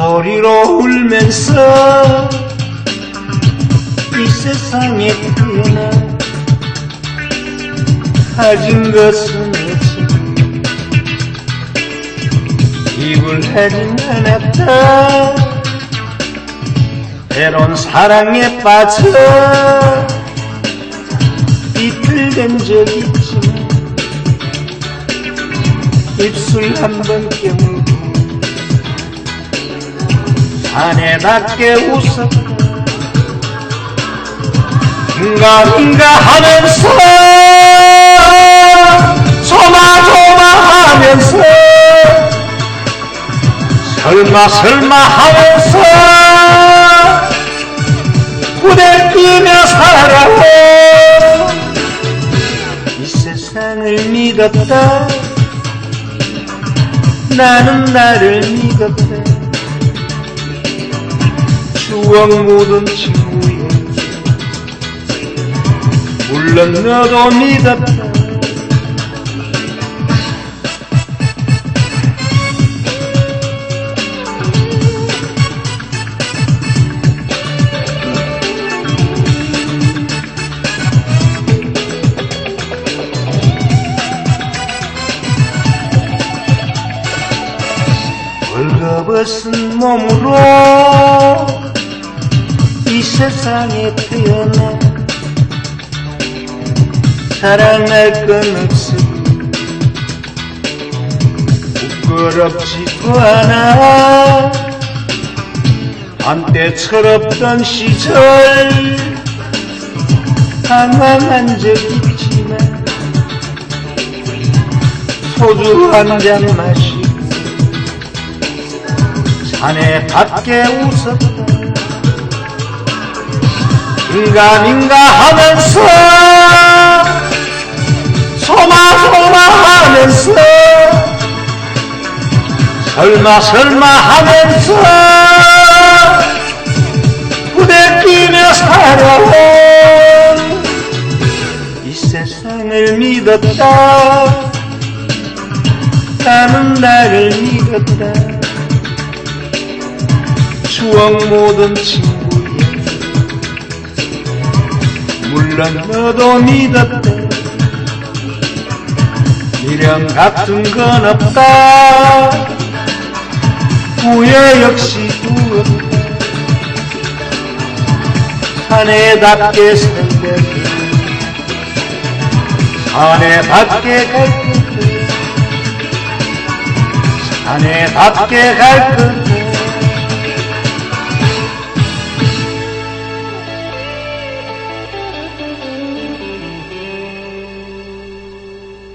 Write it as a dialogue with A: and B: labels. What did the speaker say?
A: 소리로 울면서 이 세상에 태어나 가진 것은 없어 입을 하진 않았다. 때론 사랑에 빠져 이틀 된적 있지만 입술 한 번 깨물고 사내답게 웃었다 응가 응가 하면서 조마조마하면서 설마 설마 하면서 부대끼며 살아온 이 세상을 믿었다. 나는 나를 믿었다 추억 묻은 친구야 물론 너도 믿었다 벌거벗은 몸으로 이 세상에 태어나 사랑할 건 없어. 부끄럽지도 않아. 한때 철없던 시절 방황한 적 있지만 소주 한 잔 마시고 자네 밖에 웃었다 인간인가 하면서 소마소마 하면서 설마 설마 하면서 부대끼며 살아온 이 세상을 믿었다. 나는 나를 믿었다. 추억 모든 친구 물론 너도 믿었다 미련 같은 건 없다. 후회 역시 두었다 사내답게 살게 사내답게 갈 거다 사내답게 갈 거다